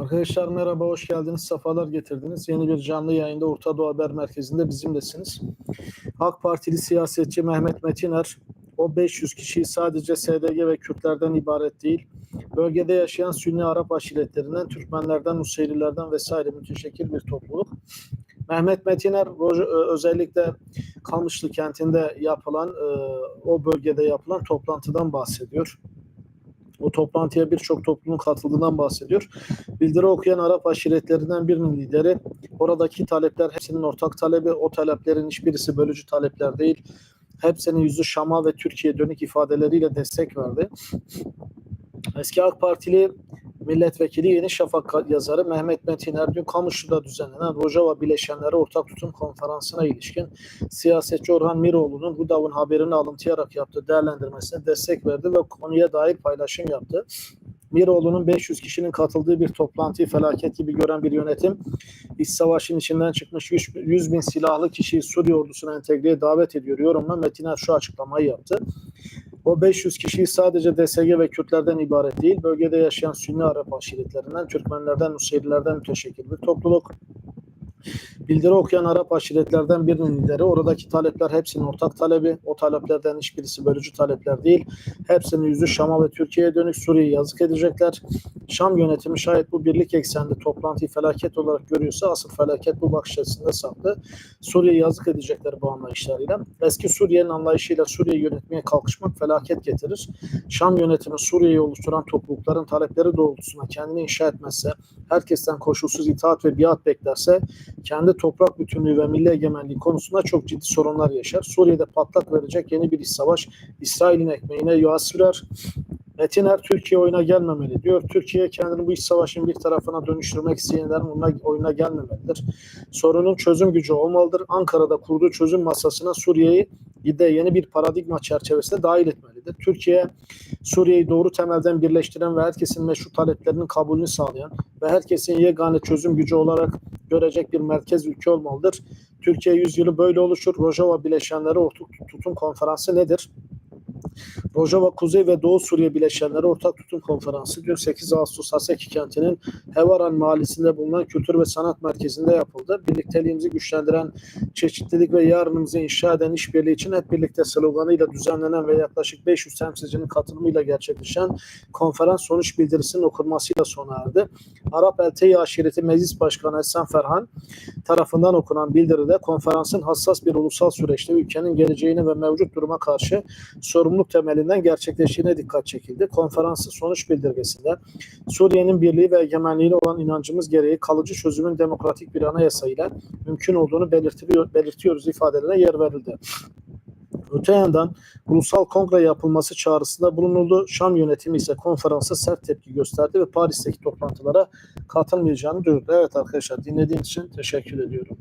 Arkadaşlar merhaba, hoş geldiniz, sefalar getirdiniz. Yeni bir canlı yayında Orta Doğu Haber Merkezi'nde bizimlesiniz. AK Partili siyasetçi Mehmet Metiner, o 500 kişiyi sadece SDG ve Kürtlerden ibaret değil, bölgede yaşayan Sünni Arap aşiretlerinden, Türkmenlerden, Nusayrilerden vesaire müteşekkil bir topluluk. Mehmet Metiner Roj- özellikle Kamışlı kentinde yapılan, e, o bölgede yapılan toplantıdan bahsediyor. O toplantıya birçok toplumun katıldığından bahsediyor. Bildiri okuyan Arap aşiretlerinden birinin lideri. Oradaki talepler hepsinin ortak talebi. O taleplerin hiçbirisi bölücü talepler değil. Hepsinin yüzü Şam'a ve Türkiye dönük ifadeleriyle destek verdi. Eski AK Partili milletvekili Yeni Şafak yazarı Mehmet Metiner dün Kamışlı'da düzenlenen Rojava Bileşenleri Ortak Tutum Konferansı'na ilişkin siyasetçi Orhan Miroğlu'nun Hudav'ın haberini alıntıyarak yaptığı değerlendirmesine destek verdi ve konuya dair paylaşım yaptı. Miroğlu'nun 500 kişinin katıldığı bir toplantıyı felaket gibi gören bir yönetim, iç savaşın içinden çıkmış 100 100 bin silahlı kişiyi Suriye ordusuna entegreye davet ediyor yorumla Metiner şu açıklamayı yaptı. O 500 kişiyi sadece DSG ve Kürtlerden ibaret değil, bölgede yaşayan Sünni Arap aşiretlerinden, Türkmenlerden, Nusayrilerden müteşekkil bir topluluk. Bildiri okuyan Arap aşiretlerden birinin lideri. Oradaki talepler hepsinin ortak talebi. O taleplerden hiçbirisi bölücü talepler değil. Hepsinin yüzü Şam'a ve Türkiye'ye dönük Suriye'yi yazık edecekler. Şam yönetimi şayet bu birlik eksenli toplantıyı felaket olarak görüyorsa asıl felaket bu bakış açısında saklı. Suriye'yi yazık edecekler bu anlayışlarıyla. Eski Suriye'nin anlayışıyla Suriye'yi yönetmeye kalkışmak felaket getirir. Şam yönetimi Suriye'yi oluşturan toplulukların talepleri doğrultusunda kendini inşa etmezse, herkesten koşulsuz itaat ve biat beklerse kendi toprak bütünlüğü ve milli egemenliği konusunda çok ciddi sorunlar yaşar. Suriye'de patlak verecek yeni bir iç savaş İsrail'in ekmeğine yağ sürer. Metiner Türkiye oyuna gelmemeli diyor. Türkiye kendini bu iç savaşın bir tarafına dönüştürmek isteyenlerin oyuna, oyuna gelmemelidir. Sorunun çözüm gücü olmalıdır. Ankara'da kurduğu çözüm masasına Suriye'yi de yeni bir paradigma çerçevesinde dahil etmelidir. Türkiye Suriye'yi doğru temelden birleştiren ve herkesin meşru taleplerinin kabulünü sağlayan ve herkesin yegane çözüm gücü olarak görecek bir merkez ülke olmalıdır. Türkiye yüzyılı böyle oluşur. Rojava Bileşenleri Ortak Tutum Konferansı nedir? Rojava Kuzey ve Doğu Suriye Bileşenleri Ortak Tutum Konferansı dün 8 Ağustos Haseki kentinin Hevaran mahallesinde bulunan Kültür ve Sanat Merkezi'nde yapıldı. Birlikteliğimizi güçlendiren, çeşitlilik ve yarınımızı inşa eden işbirliği için hep birlikte sloganıyla düzenlenen ve yaklaşık 500 temsilcinin katılımıyla gerçekleşen konferans sonuç bildirisinin okunmasıyla sona erdi. Arap Eltey Aşireti Meclis Başkanı Esen Ferhan tarafından okunan bildiride konferansın hassas bir ulusal süreçte ülkenin geleceğine ve mevcut duruma karşı sorumluluk temelinden gerçekleştiğine dikkat çekildi. Konferansın sonuç bildirgesinde Suriye'nin birliği ve egemenliğine olan inancımız gereği kalıcı çözümün demokratik bir anayasa ile mümkün olduğunu belirtiyoruz ifadelerine yer verildi. Öte yandan ulusal kongre yapılması çağrısında bulunuldu. Şam yönetimi ise konferansa sert tepki gösterdi ve Paris'teki toplantılara katılmayacağını duyurdu. Evet arkadaşlar dinlediğiniz için teşekkür ediyorum.